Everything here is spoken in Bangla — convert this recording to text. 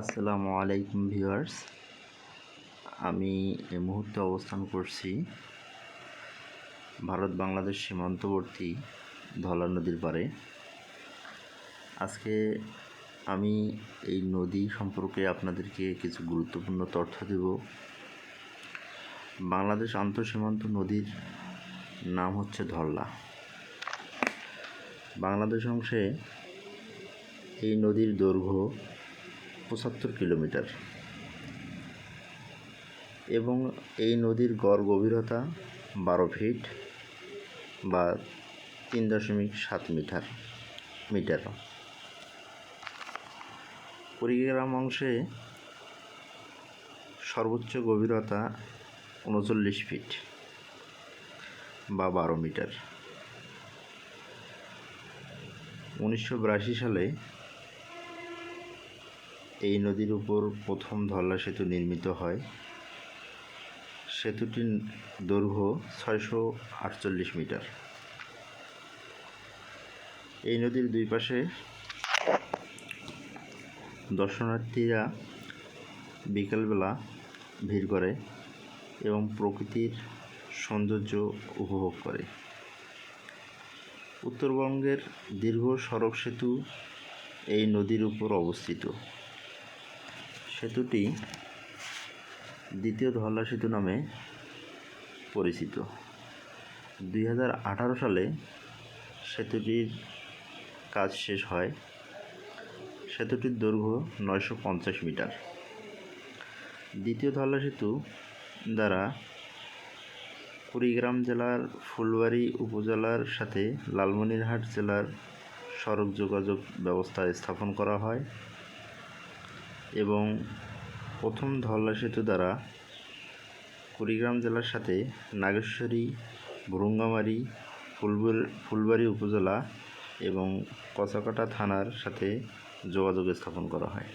আসসালামু আলাইকুম ভিউয়ার্স। আমি এই মুহূর্তে অবস্থান করছি ভারত বাংলাদেশ সীমান্তবর্তী ধলা নদীর পারে আজকে আমি এই নদী সম্পর্কে আপনাদেরকে কিছু গুরুত্বপূর্ণ তথ্য দেব। বাংলাদেশ আন্তঃসীমান্ত নদীর নাম হচ্ছে ধরলা বাংলাদেশ অংশে এই নদীর দৈর্ঘ্য পঁচাত্তর কিলোমিটার। এবং এই নদীর গড় গভীরতা বারো ফিট বা তিন দশমিক সাত মিটার মিটার। কুড়িগ্রাম অংশে সর্বোচ্চ গভীরতা উনচল্লিশ ফিট বা বারো মিটার। উনিশশো বিরাশি সালে এই নদীর উপর প্রথম ধরলা সেতু নির্মিত হয়। সেতুটির দৈর্ঘ্য ছয়শো আটচল্লিশ মিটার। এই নদীর দুই পাশে দর্শনার্থীরা বিকালবেলা ভিড় করে এবং প্রকৃতির সৌন্দর্য উপভোগ করে। উত্তরবঙ্গের দীর্ঘ সড়ক সেতু এই নদীর উপর অবস্থিত। সেতুটি দ্বিতীয় ধরলা সেতু নামে পরিচিত। দুই হাজার আঠারো সালে সেতুটির কাজ শেষ হয়। সেতুটির দৈর্ঘ্য নয়শো পঞ্চাশ মিটার। দ্বিতীয় ধরলা সেতু দ্বারা কুড়িগ্রাম জেলার ফুলবাড়ি উপজেলার সাথে লালমনিরহাট জেলার সড়ক যোগাযোগ ব্যবস্থা স্থাপন করা হয়। এবং প্রথম ধল্লা সেতু দ্বারা কুড়িগ্রাম জেলার সাথে নাগেশ্বরী, ভুরুঙ্গামারি, ফুলবুর, ফুলবাড়ি উপজেলা এবং কচাকাটা থানার সাথে যোগাযোগ স্থাপন করা হয়।